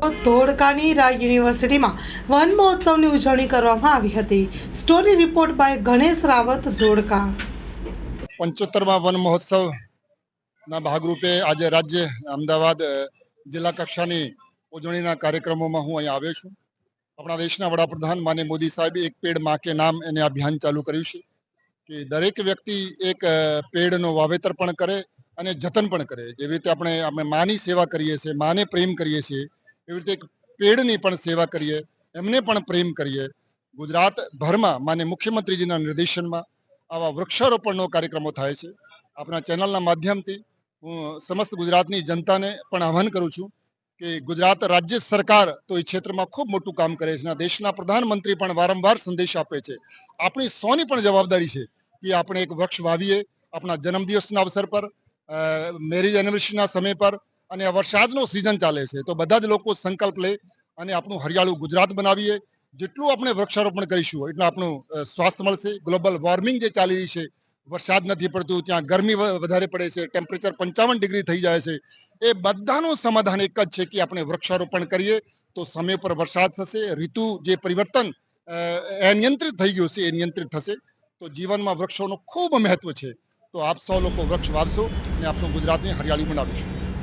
ધોળકાની રાય યુનિવર્સિટીમાં વન મહોત્સવની ઉજવણી કરવામાં આવી હતી. Story report by Ganesh Rawat, Dholka. પંચોતેરમાં વન મહોત્સવના ભાગરૂપે આજે રાજ્ય અમદાવાદ જિલ્લા કક્ષાની ઉજવણીના કાર્યક્રમોમાં હું અહીં આવ્યો છું. આપણા દેશના વડાપ્રધાન માને મોદી સાહેબે એક પેડમાં કે નામ એને અભિયાન ચાલુ કર્યું છે કે દરેક વ્યક્તિ એક પેડનો વાવેતર પણ કરે અને જતન પણ કરે. જેવી રીતે આપણે આપણે માની સેવા કરીએ છીએ, માને પ્રેમ કરીએ છીએ એવી રીતે પેડની પણ સેવા કરીએ, એમને પણ પ્રેમ કરીએ. ગુજરાત ભરમાં માન્ય મુખ્યમંત્રીજીના નિર્દેશનમાં આવા વૃક્ષારોપણનો કાર્યક્રમો થાય છે. આપણા ચેનલના માધ્યમથી હું સમસ્ત ગુજરાતની જનતાને પણ આહ્વાન કરું છું કે ગુજરાત રાજ્ય સરકાર તો એ ક્ષેત્રમાં ખૂબ મોટું કામ કરે છે દેશના પ્રધાનમંત્રી પણ વારંવાર સંદેશ આપે છે. આપણી સૌની પણ જવાબદારી છે કે આપણે એક વૃક્ષ વાવીએ, આપણા જન્મદિવસના અવસર પર મેરેજ એનિવર્સરીના સમય પર અને વરસાદનો સિઝન ચાલે છે. તો બધા જ લોકો સંકલ્પ લે અને આપણું હરિયાળું ગુજરાત બનાવીએ. જેટલું આપણે વૃક્ષારોપણ કરીશું એટલું આપણું સ્વાસ્થ્ય મળશે. ગ્લોબલ વોર્મિંગ જે ચાલી રહી છે વરસાદ નથી પડતું ત્યાં ગરમી વધારે પડે છે ટેમ્પરેચર પંચાવન ડિગ્રી થઈ જાય છે. એ બધાનું સમાધાન એક જ છે કે આપણે વૃક્ષારોપણ કરીએ તો સમય પર વરસાદ થશે ઋતુ જે પરિવર્તન અ, અનિયંત્રિત થઈ ગયું છે એ નિયંત્રિત થશે. તો જીવનમાં વૃક્ષોનું ખૂબ મહત્વ છે. તો આપ સૌ લોકો વૃક્ષ વાવશો અને આપણું ગુજરાતને હરિયાળી બનાવીશું.